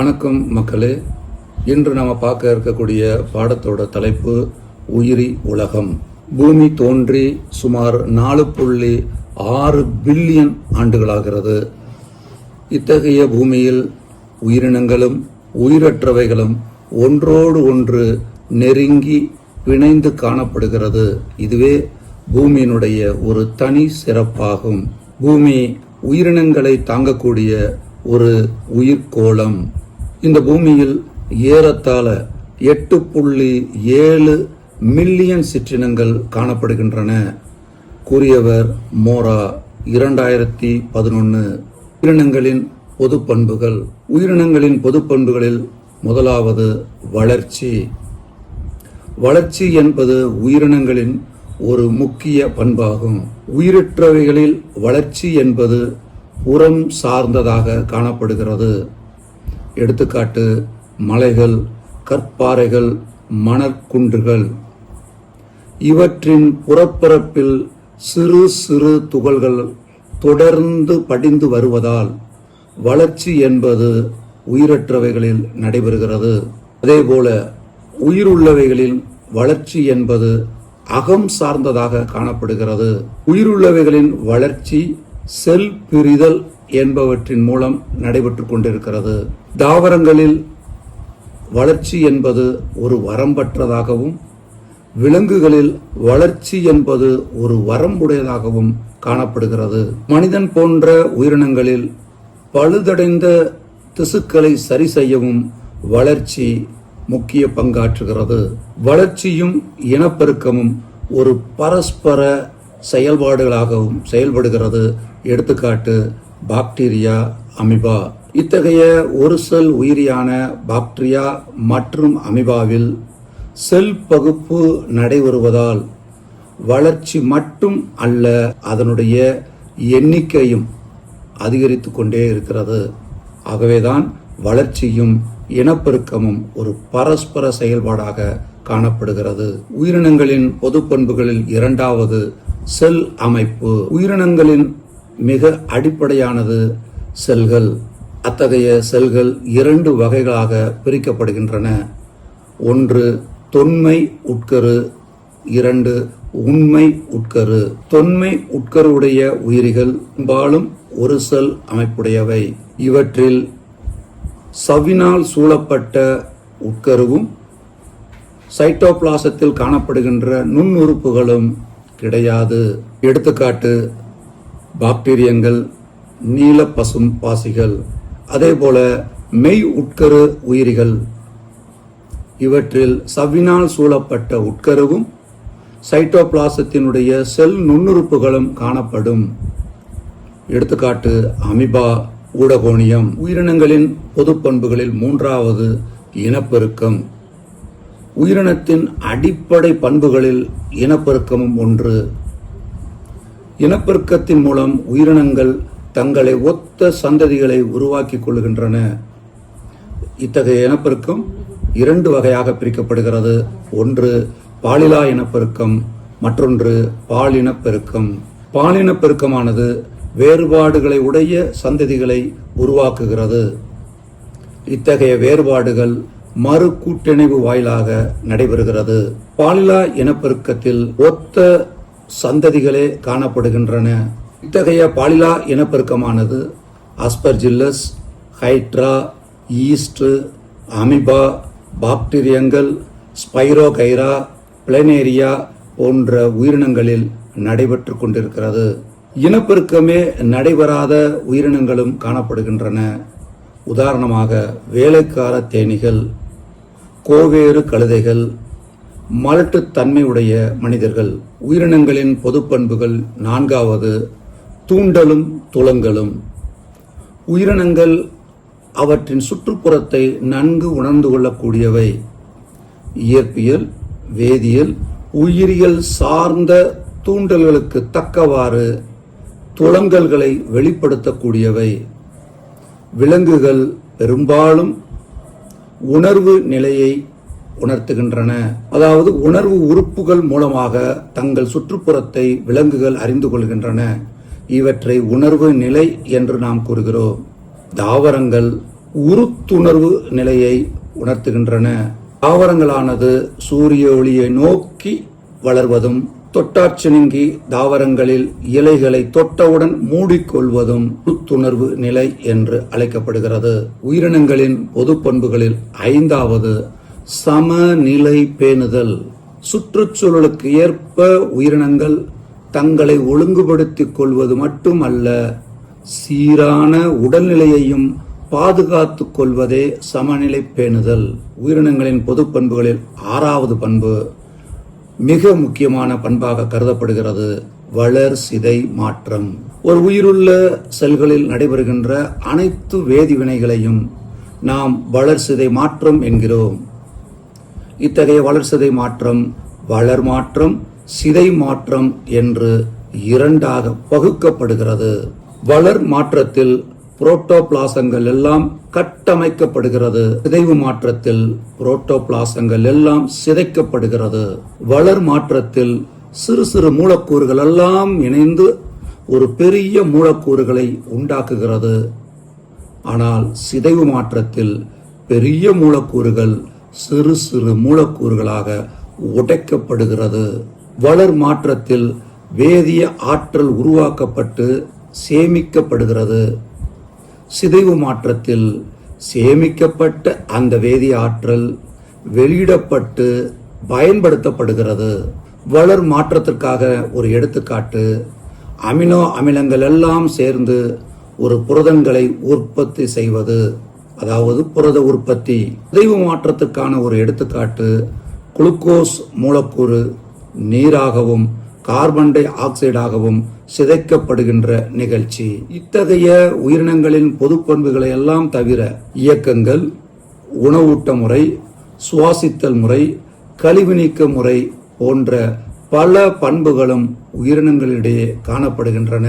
வணக்கம் மக்களே. இன்று நாம் பார்க்க இருக்கக்கூடிய பாடத்தோட தலைப்பு உயிரி உலகம். பூமி தோன்றி சுமார் நாலு புள்ளி ஆறு பில்லியன் ஆண்டுகளாகிறது. இத்தகைய பூமியில் உயிரினங்களும் உயிரற்றவைகளும் ஒன்றோடு ஒன்று நெருங்கி பிணைந்து காணப்படுகிறது. இதுவே பூமியினுடைய ஒரு தனி சிறப்பாகும். பூமி உயிரினங்களை தாங்கக்கூடிய ஒரு உயிர்கோளம் இந்த பூமியில் ஏறத்தாழ எட்டு புள்ளி ஏழு மில்லியன் சிற்றினங்கள் காணப்படுகின்றன. கூறியவர் மோரா இரண்டாயிரத்தி பதினொன்று உயிரினங்களின் பொது பண்புகள் உயிரினங்களின் பொது பண்புகளில் முதலாவது வளர்ச்சி. வளர்ச்சி என்பது உயிரினங்களின் ஒரு முக்கிய பண்பாகும். உயிரற்றவைகளில் வளர்ச்சி என்பது புறம் சார்ந்ததாக காணப்படுகிறது. எடுத்துக்காட்டு மலைகள் கற்பாறைகள் மணற்குன்றுகள். இவற்றின் புறப்பரப்பில் சிறு சிறு துகள்கள் தொடர்ந்து படிந்து வருவதால் வளர்ச்சி என்பது உயிரற்றவைகளில் நடைபெறுகிறது. அதேபோல உயிருள்ளவைகளில் வளர்ச்சி என்பது அகம் சார்ந்ததாக காணப்படுகிறது. உயிருள்ளவைகளின் வளர்ச்சி செல் பிரிதல் என்பவற்றின் மூலம் நடைபெற்று கொண்டிருக்கிறது. தாவரங்களில் வளர்ச்சி என்பது ஒரு வரம்பற்றதாகவும் விலங்குகளில் வளர்ச்சி என்பது ஒரு வரம்புடையதாகவும் காணப்படுகிறது. மனிதன் போன்ற உயிரினங்களில் பழுதடைந்த திசுக்களை சரி செய்யவும் வளர்ச்சி முக்கிய பங்காற்றுகிறது. வளர்ச்சியும் இனப்பெருக்கமும் ஒரு பரஸ்பர செயல்பாடுகளாகவும் செயல்படுகிறது. எடுத்துக்காட்டு பாக்டீரியா அமிபா. இத்தகைய ஒரு செல் உயிரியான பாக்டீரியா மற்றும் அமிபாவில் செல் பகுப்பு நடைபெறுவதால் வளர்ச்சி மட்டும் அல்ல அதனுடைய எண்ணிக்கையும் அதிகரித்து கொண்டே இருக்கிறது. ஆகவேதான் வளர்ச்சியும் இனப்பெருக்கமும் ஒரு பரஸ்பர செயல்பாடாக காணப்படுகிறது. உயிரினங்களின் பொது பண்புகளில் இரண்டாவது செல் அமைப்பு. உயிரினங்களின் மிக அடிப்படையானது செல்கள். அத்தகைய செல்கள் இரண்டு வகைகளாக பிரிக்கப்படுகின்றன. ஒன்று தொன்மை உட்கரு. இரண்டு உண்மை உட்கரு. தொன்மை உட்கருடைய உயிரிகள் பெரும்பாலும் ஒரு செல் அமைப்புடையவை. இவற்றில் சவ்வினால் சூழப்பட்ட உட்கருவும் சைட்டோபிளாசத்தில் காணப்படுகின்ற நுண்ணுறுப்புகளும் கிடையாது. எடுத்துக்காட்டு பாக்டீரியங்கள் நீல பசும் பாசிகள் அதேபோல மெய் உட்கரு உயிரிகள். இவற்றில் சவ்வினால் சூழப்பட்ட உட்கருவும் சைட்டோபிளாசத்தினுடைய செல் நுண்ணுறுப்புகளும் காணப்படும். எடுத்துக்காட்டு அமிபா ஊடகோணியம் உயிரினங்களின் பொது பண்புகளில் மூன்றாவது இனப்பெருக்கம். உயிரினத்தின் அடிப்படை பண்புகளில் இனப்பெருக்கமும் ஒன்று. இனப்பெருக்கத்தின் மூலம் உயிரினங்கள் தங்களை ஒத்த சந்ததிகளை உருவாக்கி கொள்கின்றன இத்தகைய இனப்பெருக்கம் இரண்டு வகையாக பிரிக்கப்படுகிறது. ஒன்று பாலிலா இனப்பெருக்கம் மற்றொன்று பாலினப்பெருக்கம் பாலினப்பெருக்கமானது வேறுபாடுகளை உடைய சந்ததிகளை உருவாக்குகிறது. இத்தகைய வேறுபாடுகள் மறு கூட்டிணைவு வாயிலாக நடைபெறுகிறது. பாலிலா இனப்பெருக்கத்தில் ஒத்த சந்ததிகளே காணப்படுகின்றன. இத்தகைய பாலிலா இனப்பெருக்கமானது அஸ்பர்ஜில்லஸ் ஹைட்ரா ஈஸ்ட் அமிபா பாக்டீரியங்கள் ஸ்பைரோகைரா பிளனேரியா போன்ற உயிரினங்களில் நடைபெற்று கொண்டிருக்கிறது. இனப்பெருக்கமே நடைபெறாத உயிரினங்களும் காணப்படுகின்றன. உதாரணமாக வேலைக்கார தேனீகள் கோவேறு கழுதைகள் மலட்டுத்தன்மையுடைய மனிதர்கள். உயிரினங்களின் பொது பண்புகள் நான்காவது தூண்டலும் துளங்களும் உயிரினங்கள் அவற்றின் சுற்றுப்புறத்தை நன்கு உணர்ந்து கொள்ளக்கூடியவை. இயற்பியல் வேதியியல் உயிரியல் சார்ந்த தூண்டல்களுக்கு தக்கவாறு துளங்கல்களை வெளிப்படுத்தக்கூடியவை. விலங்குகள் பெரும்பாலும் உணர்வு நிலையை உணர்த்துகின்றன. அதாவது உணர்வு உறுப்புகள் மூலமாக தங்கள் சுற்றுப்புறத்தை விலங்குகள் அறிந்து கொள்கின்றன. இவற்றை உணர்வு நிலை என்று நாம் கூறுகிறோம். தாவரங்கள் உருத்துணர்வு நிலையை உணர்த்துகின்றன. தாவரங்களானது சூரிய ஒளியை நோக்கி வளர்வதும் தொட்டாச்சினுங்கி தாவரங்களில் இலைகளை தொட்டவுடன் மூடிக்கொள்வதும் உருத்துணர்வு நிலை என்று அழைக்கப்படுகிறது. உயிரினங்களின் பொது பண்புகளில் ஐந்தாவது சமநிலை பேணுதல். சுற்றுச்சூழலுக்கு ஏற்ப உயிரினங்கள் தங்களை ஒழுங்குபடுத்திக் கொள்வது மட்டுமல்ல சீரான உடல்நிலையையும் பாதுகாத்துக் கொள்வதே சமநிலை பேணுதல். உயிரினங்களின் பொது பண்புகளில் ஆறாவது பண்பு மிக முக்கியமான பண்பாக கருதப்படுகிறது வளர் சிதை மாற்றம். ஒரு உயிருள்ள செல்களில் நடைபெறுகின்ற அனைத்து வேதிவினைகளையும் நாம் வளர்சிதை மாற்றம் என்கிறோம். இத்தகைய வளர்சிதை மாற்றம் வளர் மாற்றம் சிதை மாற்றம் என்று இரண்டாக பகுக்கப்படுகிறது வளர் மாற்றத்தில் புரோட்டோபிளாசங்கள் எல்லாம் கட்டமைக்கப்படுகிறது. சிதைவு மாற்றத்தில் புரோட்டோபிளாசங்கள் எல்லாம் சிதைக்கப்படுகிறது. வளர் மாற்றத்தில் சிறு சிறு மூலக்கூறுகள் எல்லாம் இணைந்து ஒரு பெரிய மூலக்கூறுகளை உண்டாக்குகிறது. ஆனால் சிதைவு மாற்றத்தில் பெரிய மூலக்கூறுகள் சிறு சிறு மூலக்கூறுகளாக உடைக்கப்படுகிறது. வளர் மாற்றத்தில் வேதிய ஆற்றல் உருவாக்கப்பட்டு சேமிக்கப்படுகிறது. சிதைவு மாற்றத்தில் சேமிக்கப்பட்ட அந்த வேதிய ஆற்றல் வெளியிடப்பட்டு பயன்படுத்தப்படுகிறது. வளர் மாற்றத்திற்காக ஒரு எடுத்துக்காட்டு அமினோ அமிலங்கள் எல்லாம் சேர்ந்து ஒரு புரதங்களை உற்பத்தி செய்வது. அதாவது புரத உற்பத்தி சிதைவு மாற்றத்துக்கான ஒரு எடுத்துக்காட்டு குளுக்கோஸ் மூலக்கூறு நீராகவும் கார்பன் டை ஆக்சைடாகவும் சிதைக்கப்படுகின்ற நிகழ்ச்சி. இத்தகைய உயிரினங்களின் பொது பண்புகளை எல்லாம் தவிர இயக்கங்கள் உணவூட்ட முறை சுவாசித்தல் முறை கழிவு நீக்க முறை போன்ற பல பண்புகளும் உயிரினங்களிடையே காணப்படுகின்றன.